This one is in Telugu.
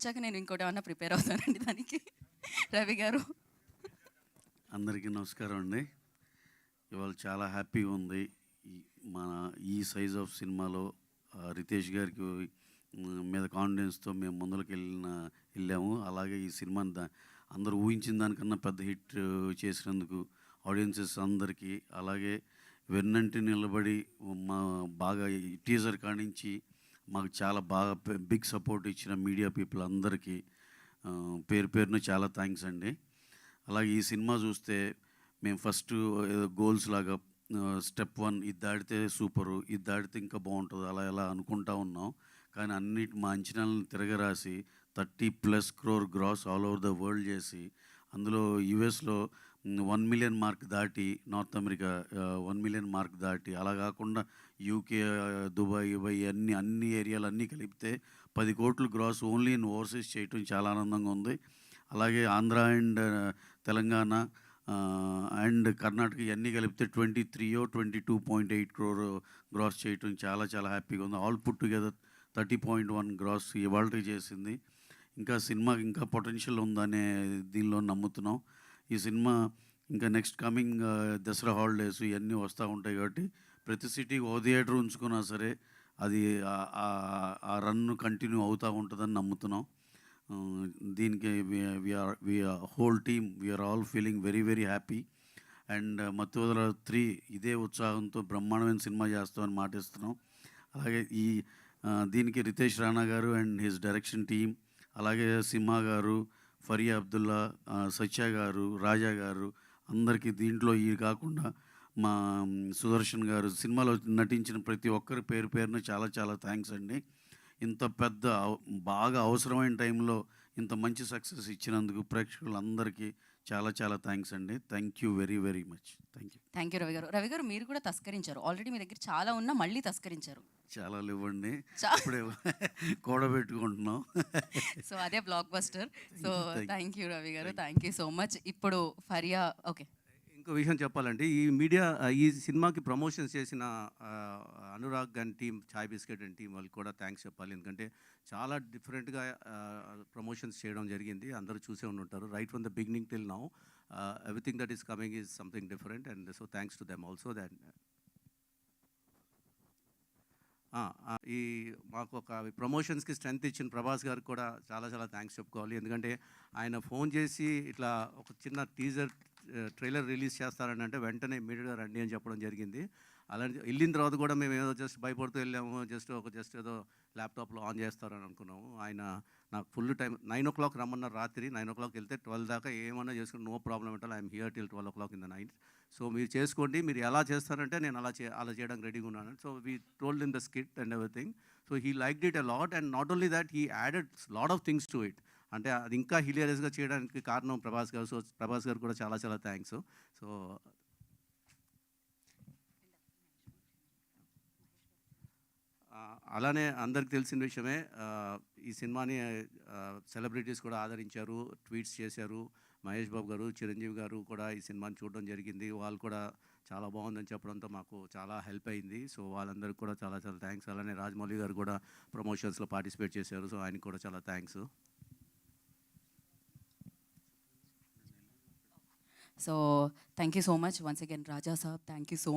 వచ్చాక నేను ఇంకోటి ఏమన్నా ప్రిపేర్ అవుతానండి దానికి. రవి గారు. అందరికీ నమస్కారం అండి. ఇవాళ చాలా హ్యాపీగా ఉంది. మన ఈ సైజ్ ఆఫ్ సినిమాలో రితేష్ గారికి మీద కాన్ఫిడెన్స్తో మేము ముందరికి వెళ్ళిన వెళ్ళాము. అలాగే ఈ సినిమాని దా- అందరూ ఊహించిన దానికన్నా పెద్ద హిట్ చేసినందుకు ఆడియన్సెస్ అందరికీ అలాగే వెన్నంటి నిలబడి మా బాగా టీజర్ కానించి మాకు చాలా బాగా బిగ్ సపోర్ట్ ఇచ్చిన మీడియా పీపుల్ అందరికీ పేరు పేరున చాలా థ్యాంక్స్ అండి. అలాగే ఈ సినిమా చూస్తే మేము ఫస్ట్ ఏదో గోల్స్ లాగా స్టెప్ వన్ ఇది దాడితే సూపరు ఇది దాడితే ఇంకా బాగుంటుంది అలా ఎలా అనుకుంటా ఉన్నాం. కానీ అన్నిటి మా అంచనాలను తిరగరాసి thirty plus crore gross all over the world చేసి అందులో యుఎస్లో వన్ మిలియన్ మార్క్ దాటి North America one million mark దాటి అలా కాకుండా యూకే దుబాయ్ ఇవై అన్ని అన్ని ఏరియాలు అన్నీ కలిపితే పది కోట్లు గ్రాస్ ఓన్లీ ఇన్ ఓవర్సీస్ చేయటం చాలా ఆనందంగా ఉంది. అలాగే ఆంధ్ర అండ్ తెలంగాణ అండ్ కర్ణాటక ఇవన్నీ కలిపితే twenty త్రీయో twenty two point eight crore gross చేయటం చాలా చాలా హ్యాపీగా ఉంది. All put together thirty point one gross ఇవాళ చేసింది. ఇంకా సినిమాకి ఇంకా పొటెన్షియల్ ఉందనే దీనిలో నమ్ముతున్నాం. ఈ సినిమా ఇంకా నెక్స్ట్ కమింగ్ దసరా హాలిడేస్ ఇవన్నీ వస్తూ ఉంటాయి కాబట్టి ప్రతి సిటీకి ఓ థియేటర్ ఉంచుకున్నా సరే అది ఆ- రన్ కంటిన్యూ అవుతూ ఉంటుందని నమ్ముతున్నాం. దీనికి we are we whole team we are all feeling very very happy. And Mathu Vadalara three ఇదే ఉత్సాహంతో బ్రహ్మాండమైన సినిమా చేస్తామని మాటిస్తున్నాం. అలాగే ఈ దీనికి రితేష్ రాణా గారు అండ్ హిస్ డైరెక్షన్ టీమ్ అలాగే సింహ గారు ఫరియా అబ్దుల్లా సత్య గారు రాజా గారు అందరికీ దీంట్లో ఇవి కాకుండా మా సుదర్శన్ గారు సినిమాలో నటించిన ప్రతి ఒక్కరి పేరు పేరున చాలా చాలా థ్యాంక్స్ అండి. ఇంత పెద్ద అవ- బాగా అవసరమైన టైంలో ఇంత మంచి సక్సెస్ ఇచ్చినందుకు ప్రేక్షకులందరికీ చాలా చాలా థ్యాంక్స్ అండి. Thank you very very much. Thank you. Thank you Ravi garu. Ravi garu మీరు కూడా తస్కరించారు. ఆల్రెడీ మీ దగ్గర చాలా ఉన్నా మళ్ళీ తస్కరించారు. చాలా లేవండి ఇప్పుడే కూడబెట్టుకుంటున్నాం సో అదే blockbuster so. Thank you Ravi garu. Thank you so much ఇప్పుడు ఫరియా ఓకే. ఇంకో విషయం చెప్పాలంటే ఈ మీడియా ఈ సినిమాకి ప్రమోషన్స్ చేసిన Anurag and team Chai biscuit and team వాళ్ళకి కూడా థ్యాంక్స్ చెప్పాలి. ఎందుకంటే చాలా డిఫరెంట్గా ప్రమోషన్స్ చేయడం జరిగింది. అందరూ చూసే ఉండి ఉంటారు right from the beginning till now everything that is coming is something different. And so thanks to them also that ఈ మాకు ఒక ప్రమోషన్స్కి స్ట్రెంత్ ఇచ్చిన ప్రభాస్ గారికి కూడా చాలా చాలా థ్యాంక్స్ చెప్పుకోవాలి. ఎందుకంటే ఆయన ఫోన్ చేసి ఇట్లా ఒక చిన్న టీజర్ ట్రైలర్ రిలీజ్ చేస్తారని అంటే వెంటనే ఇమీడియట్గా రండి అని చెప్పడం జరిగింది. అలాంటి వెళ్ళిన తర్వాత కూడా మేము ఏదో జస్ట్ భయపడుతూ వెళ్ళాము జస్ట్ ఒక జస్ట్ ఏదో ల్యాప్టాప్లో ఆన్ చేస్తారని అనుకున్నాము. ఆయన నాకు full time nine o'clock రమ్మన్నారు రాత్రి నైన్ ఓ క్లాక్ వెళ్తే ట్వెల్వ్ దాకా ఏమన్నా చేసుకుని నో ప్రాబ్లం అంటే I'm here till twelve o'clock in the night. So మీరు చేసుకోండి మీరు ఎలా చేస్తారంటే నేను అలా చే అలా చేయడానికి రెడీగా ఉన్నాను. So we told in the skit and everything. So he like it a lot and not only that he added lot of things to it. అంటే అది ఇంకా హిలియరస్గా చేయడానికి కారణం ప్రభాస్ గారు. సో ప్రభాస్ గారు కూడా చాలా చాలా థ్యాంక్స్ సో అలానే అందరికి తెలిసిన విషయమే ఈ సినిమాని సెలబ్రిటీస్ కూడా ఆదరించారు ట్వీట్స్ చేశారు. మహేష్ బాబు గారు చిరంజీవి గారు కూడా ఈ సినిమాని చూడడం జరిగింది. వాళ్ళు కూడా చాలా బాగుందని చెప్పడంతో మాకు చాలా హెల్ప్ అయింది. సో వాళ్ళందరికీ కూడా చాలా చాలా థ్యాంక్స్ అలానే రాజమౌళి గారు కూడా ప్రమోషన్స్లో పార్టిసిపేట్ చేశారు. సో ఆయనకు కూడా చాలా thanks So thank you so much once again, Raja Sir. Thank you so